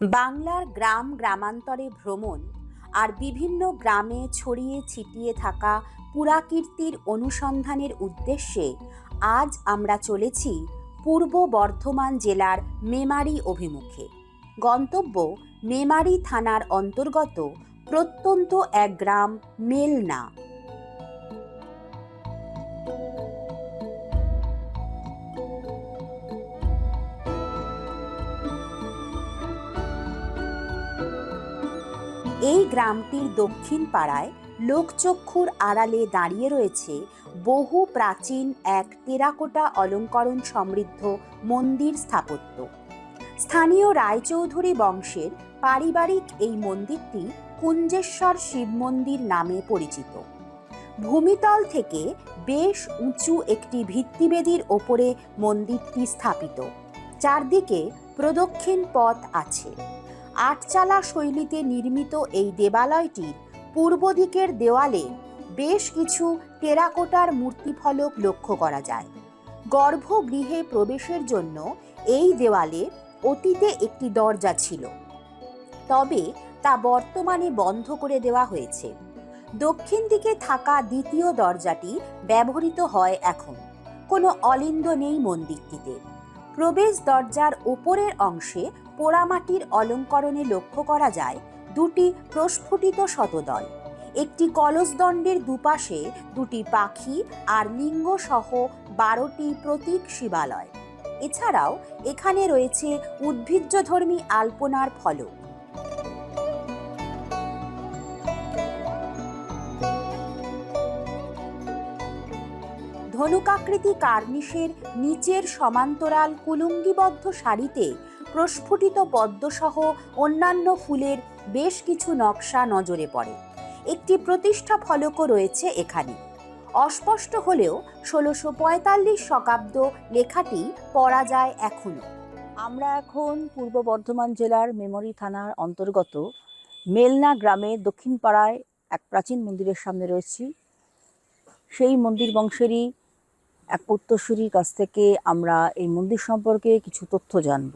বাংলার গ্রাম গ্রামান্তরে ভ্রমণ আর বিভিন্ন গ্রামে ছড়িয়ে ছিটিয়ে থাকা পুরাকীর্তির অনুসন্ধানের উদ্দেশ্যে আজ আমরা চলেছি পূর্ব বর্ধমান জেলার মেমারি অভিমুখে। গন্তব্য মেমারি থানার অন্তর্গত প্রত্যন্ত এক গ্রাম মেলনা। এই গ্রামটির দক্ষিণ পাড়ায় লোকচক্ষুর আড়ালে দাঁড়িয়ে রয়েছে বহু প্রাচীন এক টেরাকোটা অলঙ্করণ সমৃদ্ধ মন্দির স্থাপত্য। স্থানীয় রায়চৌধুরী বংশের পারিবারিক এই মন্দিরটি কুঞ্জেশ্বর শিব মন্দির নামে পরিচিত। ভূমিতল থেকে বেশ উঁচু একটি ভিত্তিবেদির ওপরে মন্দিরটি স্থাপিত। চারদিকে প্রদক্ষিণ পথ আছে। আটচালা শৈলীতে নির্মিত এই দেবালয়টির পূর্ব দিকের দেওয়ালে বেশ কিছু টেরাকোটার মূর্তিফলক লক্ষ্য করা যায়। গর্ভগৃহে প্রবেশের জন্য এই দেওয়ালে অতীতে একটি দরজা ছিল। তবে তা বর্তমানে বন্ধ করে দেওয়া হয়েছে। দক্ষিণ দিকে থাকা দ্বিতীয় দরজাটি ব্যবহৃত হয় এখন। কোনো অলিন্দ নেই মন্দিরটিতে। প্রবেশ দরজার ওপরের অংশে পোড়ামাটির অলঙ্করণে লক্ষ্য করা যায় দুটি প্রস্ফুটিত শতদল। একটি কলসদণ্ডের দুপাশে দুটি পাখি আর লিঙ্গ সহ বারোটি প্রতীক শিবালয়। এছাড়াও এখানে রয়েছে উদ্ভিজ্জধর্মী আলপনার ফলক। ধনুকাকৃতি কার্নিশের নিচের সমান্তরাল কুলুঙ্গিবদ্ধ শাড়িতে প্রস্ফুটিত পদ্মসহ অন্যান্য ফুলের বেশ কিছু নকশা নজরে পড়ে। একটি প্রতিষ্ঠা ফলকও রয়েছে এখানে। অস্পষ্ট হলেও ষোলোশো পঁয়তাল্লিশ শকাব্দ লেখাটি পড়া যায় এখনও। আমরা এখন পূর্ব বর্ধমান জেলার মেমরি থানার অন্তর্গত মেলনা গ্রামে দক্ষিণ পাড়ায় এক প্রাচীন মন্দিরের সামনে রয়েছি। সেই মন্দির বংশেরই এক উত্তরসূরির কাছ থেকে আমরা এই মন্দির সম্পর্কে কিছু তথ্য জানব।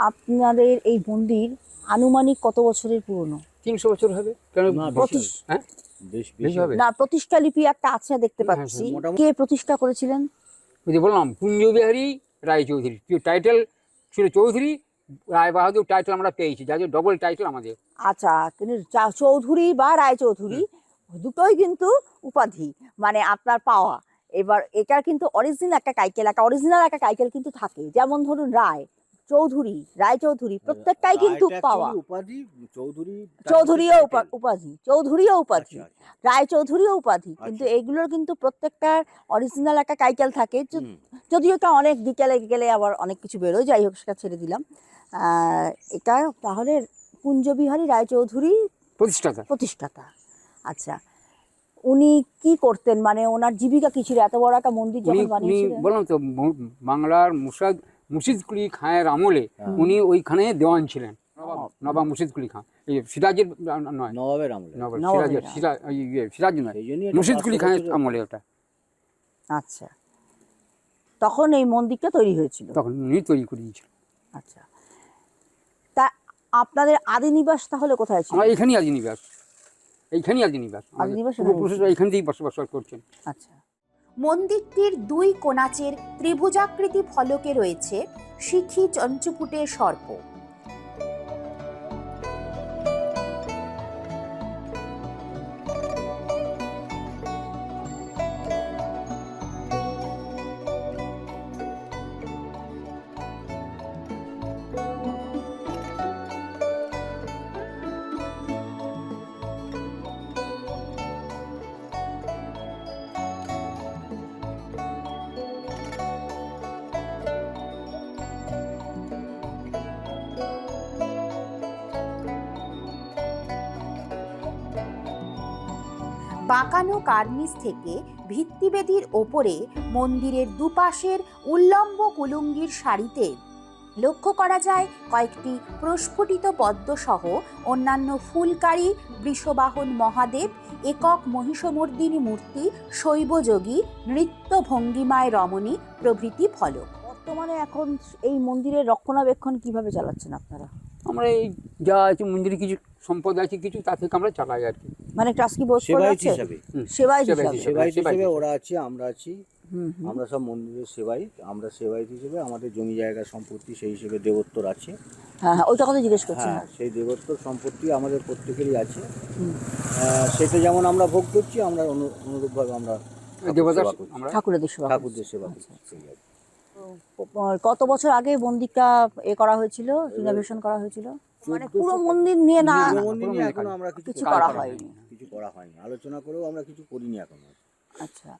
আপনাদের এই মন্দির আনুমানিক কত বছরের পুরনো? তিনশো বছর হবে। কেন? না, হ্যাঁ? প্রতিষ্ঠা লিপি একটা আছে দেখতে হ্যাঁ, পাচ্ছি। হ্যাঁ, মোটামুটি- কে প্রতিষ্ঠা করেছিলেন? ওই যে বললাম কুঞ্জবিহারী রায়চৌধুরী। টাইটেল ছিল চৌধুরী রায় বাহাদুর টাইটেল আমরা পেয়েছি। যার ডবল টাইটেল আমাদের। আচ্ছা কিন্তু চা- চৌধুরী বা রায়চৌধুরী দুটোই কিন্তু উপাধি মানে আপনার পাওয়া। এবার এটার কিন্তু অরিজিনাল একটা কাইকেল একটা অরিজিনাল একটা কাইকেল কিন্তু থাকে। যেমন ধরুন রায়। চৌধুরী রায়চৌধুরী প্রত্যেকটাই কিন্তু পাওয়া। উপাধি চৌধুরী চৌধুরীও উপাধি চৌধুরীও উপাধি আচ্ছা, আচ্ছা। উপাধি কিন্তু আচ্ছা। এগুলোর কিন্তু প্রত্যেকটার অরিজিনাল একটা কাইকেল থাকে। যদিও এটা অনেক বিকেলে গেলে আবার অনেক কিছু বেরোয় যাই হোক সেটা ছেড়ে দিলাম। আহ, এটা তাহলে কুঞ্জবিহারী রায়চৌধুরী প্রতিষ্ঠাতা। প্রতিষ্ঠাতা। আচ্ছা উনি কি করতেন? মানে ওনার জীবিকা কি ছিল? এত বড় একটা মন্দির যখন বানিয়েছিলেন? বললাম তো বাংলার মুর্শিদ মুর্শিদকুলি খাঁয়ের আমলে হ্যাঁ। উনি ওইখানে দেওয়ান ছিলেন। নবাব মুর্শিদকুলি খাঁ। এই সিরাজের নয়। নবাবের আমলে। সিরাজের সিরাজ ইয়ে, সিরাজ নয়। মুর্শিদকুলি খাঁয়ের আমলে ওটা। আচ্ছা। তখন এই মন্দিরটা তৈরি হয়েছিল? তখন উনি তৈরি করে দিয়েছিল। আচ্ছা। তা আপনাদের আদি নিবাস তাহলে কোথায় ছিল? এখানেই আজ নিবাস। এইখানেই আজ নিবাস। আদি নিবাস এখান থেকেই বসবাস করছেন। আচ্ছা। মন্দিরটির দুই কোনাচের ত্রিভুজাকৃতি ফলকে রয়েছে শিখি চঞ্চুপুটের সর্প। বাঁকানো কার্নিস থেকে ভিত্তিবেদির ওপরে মন্দিরের দুপাশের উল্লম্ব কুলুঙ্গির সারিতে লক্ষ্য করা যায় কয়েকটি প্রস্ফুটিত পদ্মসহ অন্যান্য ফুলকারী বৃষবাহন মহাদেব, একক মহিষমর্দিনী মূর্তি, শৈবযোগী, নৃত্য ভঙ্গিমায় রমণী প্রভৃতি ফলক। বর্তমানে এখন এই মন্দিরের রক্ষণাবেক্ষণ কীভাবে চালাচ্ছেন আপনারা? আমরা এই যা আছে মন্দিরে কিছু সম্পদ আছে কিছু তা থেকে আমরা চালাই আর কি মানে বোস হিসাবে হিসাবে। হিসেবে। ওরা আছে আমরা আছি। আমরা সব মন্দিরের সেবাই আমরা সেবায়িত হিসেবে আমাদের জমি জায়গা সম্পত্তি সেই হিসেবে দেবত্তর আছে হ্যাঁ হ্যাঁ ওইটা কথা জিজ্ঞেস করছি হ্যাঁ সেই দেবত্তর সম্পত্তি আমাদের প্রত্যেকেরই আছে আহ, সেটা যেমন আমরা ভোগ করছি আমরা অনু- অনুরূপভাবে আমরা করছি। ঠাকুরের সেবা ঠাকুরদের সেবা করছি সেই আর কি। কত বছর আগে মন্দিরটা এ করা হয়েছিল রিনোভেশন করা হয়েছিল? মানে পুরো মন্দির নিয়ে না মন্দির নিয়ে এখনও আমরা কিছু করা হয়নি। কিছু করা হয়নি। আলোচনা করেও আমরা কিছু করিনি এখনও। আচ্ছা।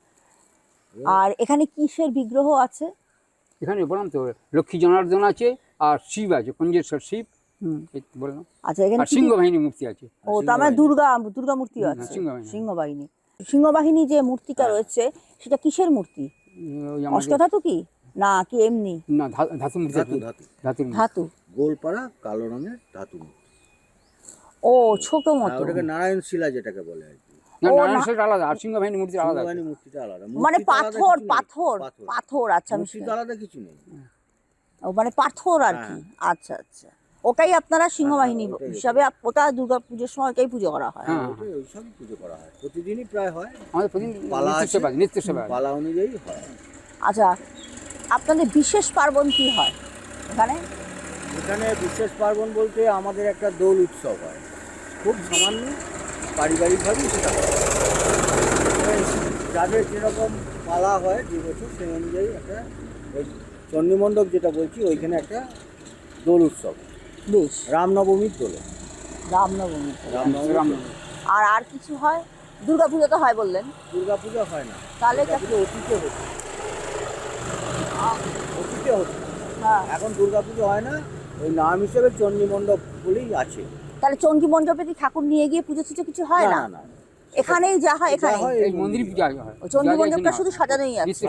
আর এখানে কিসের বিগ্রহ আছে? এখানে বললাম তো লক্ষ্মী জনার্দন আছে আর শিব আছে কুঞ্জেশ্বর শিব। বললাম। আচ্ছা এখানে আর কি কি- সিংহ বাহিনী মূর্তি আছে। ও তার মানে দুর্গা দুর্গা মূর্তিও আছে সিংহবাহিনী। সিংহবাহিনী। সিংহবাহিনী যে মূর্তিটা হ্যাঁ। রয়েছে সেটা কিসের মূর্তি? অষ্টধাতু কি? না কি এমনি? না ধাতু ধাতু ধাতু। ধাতু গোলপাড়া কালো রঙের ধাতু ও ছোট হ্যাঁ, মতো। ওটাকে নারায়ণ শিলা যেটাকে বলে আর কি। মানে পাথর পাথর পাথর। আচ্ছা আলাদা কিছু নেই। ও মানে পাথর আর কি। আচ্ছা আচ্ছা। ওটাই আপনারা সিংহবাহিনী হ্যাঁ, হিসাবে ওটা দুর্গা পুজোর সময় ওটাই পুজো করা হয়। হ্যাঁ। ওটাই পুজো করা হয়। প্রতিদিনই প্রায় হয়। আমাদের প্রতিদিন পালা নিত্য সেবা অনুযায়ী হয়। আচ্ছা আপনাদের বিশেষ পার্বণ কি হয়? এখানে? এখানে বিশেষ পার্বণ বলতে আমাদের একটা দোল উৎসব হয়। খুব সামান্য পারিবারিকভাবেই সেটা যাদের যেরকম পালা হয় যে বছর সেই অনুযায়ী একটা ওই চণ্ডীমণ্ডপ যেটা বলছি ওইখানে একটা দোল উৎসব। বেশ। রামনবমীর দোল। রামনবমী রামনবমীর রাম আর আর কিছু হয়? দুর্গা পুজো তো হয় বললেন। দুর্গা পুজো হয় না। তাহলে অতীতে হতো। অতীতে হতো হ্যাঁ। এখন দুর্গা পুজো হয় না ওই নাম হিসেবে চণ্ডীমণ্ডপ বলেই আছে। তাহলে চঙ্কি মণ্ডপে কি ঠাকুর নিয়ে গিয়ে পুজো টুজো কিছু হয় না? না এখানেই যা হয় এখানে হয় এই মন্দির পূজা হয়। চণ্ডী মণ্ডপটা শুধু। সাজানোই আছে।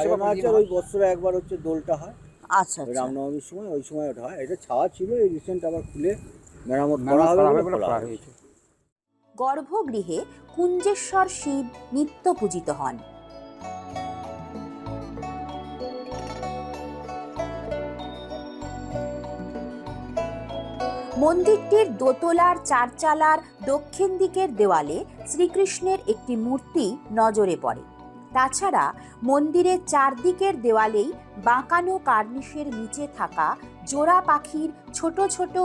ওই বছরে একবার হচ্ছে দোলটা হয়। আচ্ছা আচ্ছা। রামনবমীর সময় ওই সময় ওটা হয়। এটা ছাওয়া ছিল এই রিসেন্ট আবার খুলে মেরামত করা হবে বলে করা। হয়েছে। গর্ভগৃহে কুঞ্জেশ্বর শিব নিত্য পূজিত হন। মন্দিরটির দোতলার চারচালার দক্ষিণ দিকের দেওয়ালে শ্রীকৃষ্ণের একটি মূর্তি নজরে পড়ে। তাছাড়া মন্দিরের চারদিকের দেওয়ালেই বাঁকানো কার্নিশের নিচে থাকা জোড়া পাখির ছোট ছোট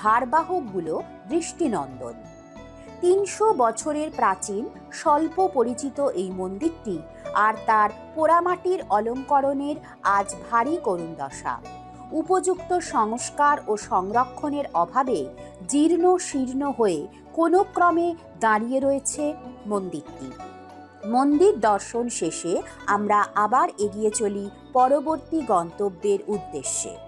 ভারবাহকগুলো দৃষ্টিনন্দন। তিনশো বছরের প্রাচীন স্বল্প পরিচিত এই মন্দিরটি আর তার পোড়ামাটির অলঙ্করণের আজ ভারী করুণ দশা। উপযুক্ত সংস্কার ও সংরক্ষণের অভাবে জীর্ণ শীর্ণ হয়ে কোনো ক্রমে দাঁড়িয়ে রয়েছে মন্দিরটি। মন্দির দর্শন শেষে আমরা আবার এগিয়ে চলি পরবর্তী গন্তব্যের উদ্দেশ্যে।